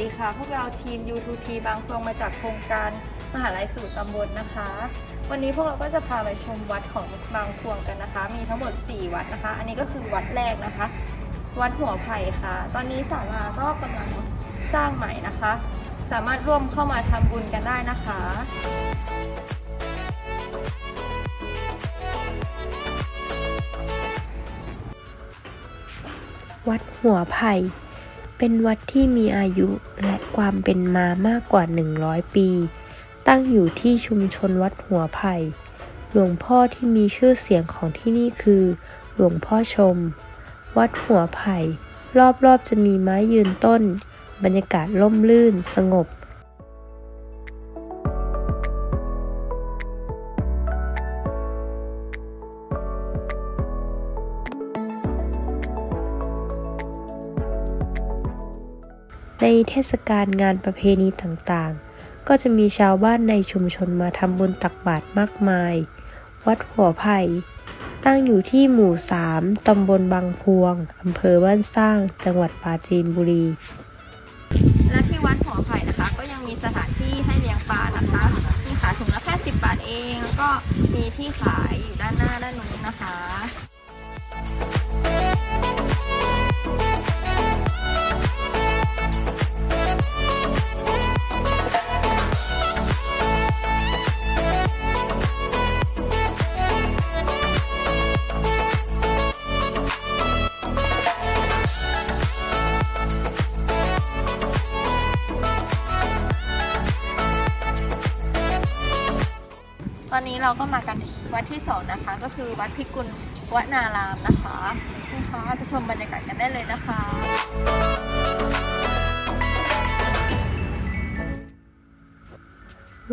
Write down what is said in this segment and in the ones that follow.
ดีค่ะ พวกเราทีม U2T บางพวงมาจากโครงการมหาลัยสู่ตำบลนะคะ วันนี้พวกเราก็จะพาไปชมวัดของบางพวงกันนะคะ มีทั้งหมด 4 วัดนะคะ อันนี้ก็คือวัดแรกนะคะ วัดหัวไผ่ค่ะ ตอนนี้ศาลาก็กำลังสร้างใหม่นะคะ สามารถร่วมเข้ามาทำบุญกันได้นะคะวัดหัวไผ่ เป็นวัดที่มีอายุและความเป็นมามากกว่า 100 ปี ตั้งอยู่ที่ชุมชนวัดหัวไผ่ หลวงพ่อที่มีชื่อเสียงของที่นี่คือ หลวงพ่อชม วัดหัวไผ่ รอบๆจะมีไม้ยืนต้น บรรยากาศร่มรื่น สงบ ในเทศกาลงานประเพณีต่างๆ ก็จะมีชาวบ้านในชุมชนมาทำบุญตักบาตรมากมาย วัดหัวไผ่ ตั้งอยู่ที่หมู่ 3 ตำบลบางพวง อำเภอบ้านสร้าง จังหวัดปราจีนบุรี และที่วัดหัวไผ่นะคะ ก็ยังมีสถานที่ให้เลี้ยงปลานะคะ มีขายถุงละแค่10 บาทเอง แล้วก็มีที่ขายอยู่ด้านหน้าด้านนู้นนะคะ อนนี้เราก็มากันวัดที่สองนะคะ ก็คือวัดพิกุลวนารามนะคะนะคะไปชมบรรยากาศกันได้เลยนะคะ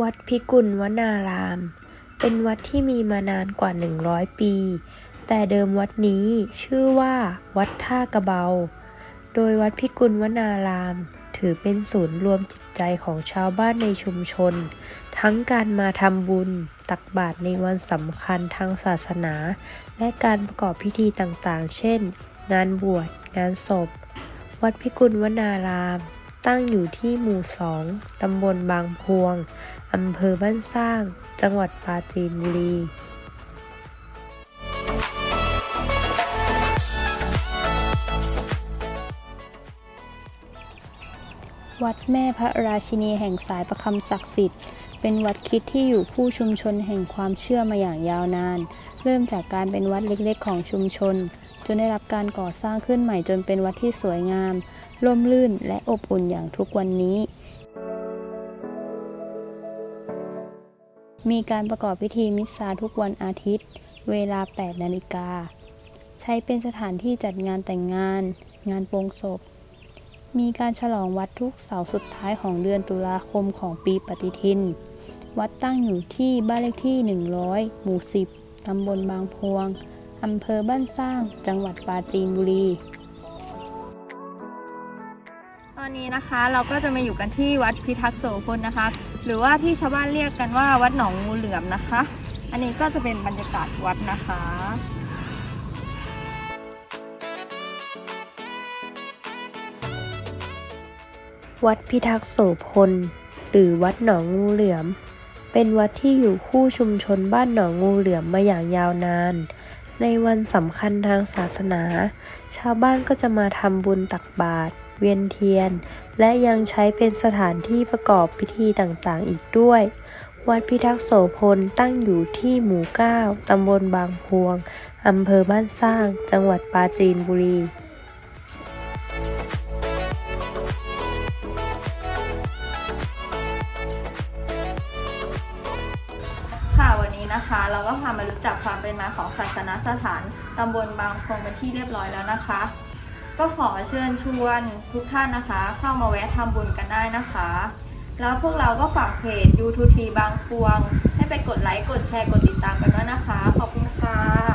วัดพิกุลวนาราม เป็นวัดที่มีมานานกว่า 100 ปี แต่เดิมวัดนี้ชื่อว่า วัดท่ากระเบา โดยวัดพิกุลวนาราม ถือเป็นศูนย์รวมจิตใจของชาวบ้านในชุมชน ทั้งการมาทำบุญ ตักบาตรในวันสำคัญทางศาสนา และการประกอบพิธีต่างๆ เช่น งานบวช งานศพ วัดพิกุลวนาราม ตั้งอยู่ที่หมู่สองตำบลบางพวง อำเภอบ้านสร้าง จังหวัดปราจีนบุรีวัดแม่พระราชินีแห่งสายประคำศักดิ์สิทธิ์ เป็นวัดคิดที่อยู่คู่ชุมชนแห่งความเชื่อมาอย่างยาวนาน เริ่มจากการเป็นวัดเล็กๆ ของชุมชน จนได้รับการก่อสร้างขึ้นใหม่จนเป็นวัดที่สวยงาม ร่มรื่นและอบอุ่นอย่างทุกวันนี้ มีการประกอบพิธีมิสซาทุกวันอาทิตย์ เวลา 8 นาฬิกา ใช้เป็นสถานที่จัดงานแต่งงาน งานโปลงศพ มีการฉลองวัดทุกเสาร์สุดท้ายของเดือนตุลาคมของปีปฏิทิน วัดตั้งอยู่ที่บ้านเลขที่ 100 หมู่ 10 ตำบลบางพวง อำเภอบ้านสร้าง จังหวัดปราจีนบุรี ตอนนี้นะคะเราก็จะมาอยู่กันที่วัดพิทักษ์โสพลนะคะ หรือว่าที่ชาวบ้านเรียกกันว่าวัดหนองงูเหลือมนะคะ อันนี้ก็จะเป็นบรรยากาศวัดนะคะวัดพิทักษ์โสพล หรือวัดหนองงูเหลือม เป็นวัดที่อยู่คู่ชุมชนบ้านหนองงูเหลือมมาอย่างยาวนาน ในวันสำคัญทางศาสนา ชาวบ้านก็จะมาทำบุญตักบาตรเวียนเทียน และยังใช้เป็นสถานที่ประกอบพิธีต่างๆ อีกด้วย วัดพิทักษ์โสพลตั้งอยู่ที่หมู่ 9 ตำบลบางพวง อำเภอบ้านสร้าง จังหวัดปราจีนบุรี ค่ะวันนี้นะคะ เราก็พามารู้จักความเป็นมาของศาสนสถานตำบลบางพงเป็นที่เรียบร้อยแล้วนะคะ ก็ขอเชิญชวนทุกท่านนะคะ เข้ามาแวะทำบุญกันได้นะคะ แล้วพวกเราก็ฝากเพจ U2T บางพวง ให้ไปกดไลค์กดแชร์กดติดตามกันด้วยนะคะ ขอบคุณค่ะ